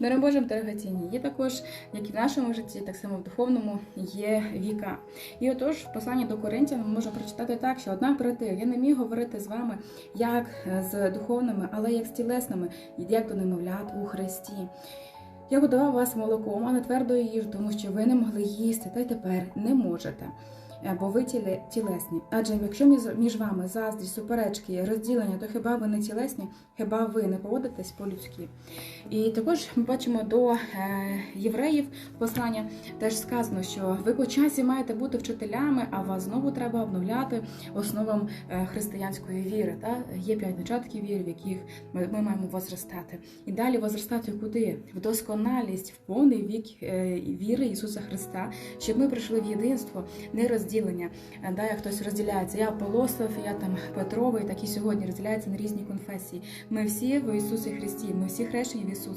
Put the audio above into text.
Миром Божим дорогоцінні є також, як і в нашому житті, так само в духовному є віка. І отож, в посланні до Коринтян ми можемо прочитати так, що однак брати, я не міг говорити з вами як з духовними, але як з тілесними, як до немовлят у Христі. Я годував вас молоком, а не твердою їжу, тому що ви не могли їсти, та й тепер не можете. е, Бо ви тіле, тілесні. Адже якщо між, вами заздрість, суперечки, розділення, то хіба ви не тілесні, хіба ви не поводитесь по-людськи? І також ми бачимо до е, євреїв послання теж сказано, що ви по часі маєте бути вчителями, а вас знову треба обновляти основам е, християнської віри. Та? Є п'ять початків віри, в яких ми, маємо возростати. І далі возростати куди? В досконалість, в повний вік е, віри Ісуса Христа, щоб ми прийшли в єдинство, не розділення. Е, Да, як хтось розділяється, я Полосов, я там Петровий, так і сьогодні розділяються на різні конфесії. Ми всі в Ісусі Христі, ми всі хрещені в Ісус.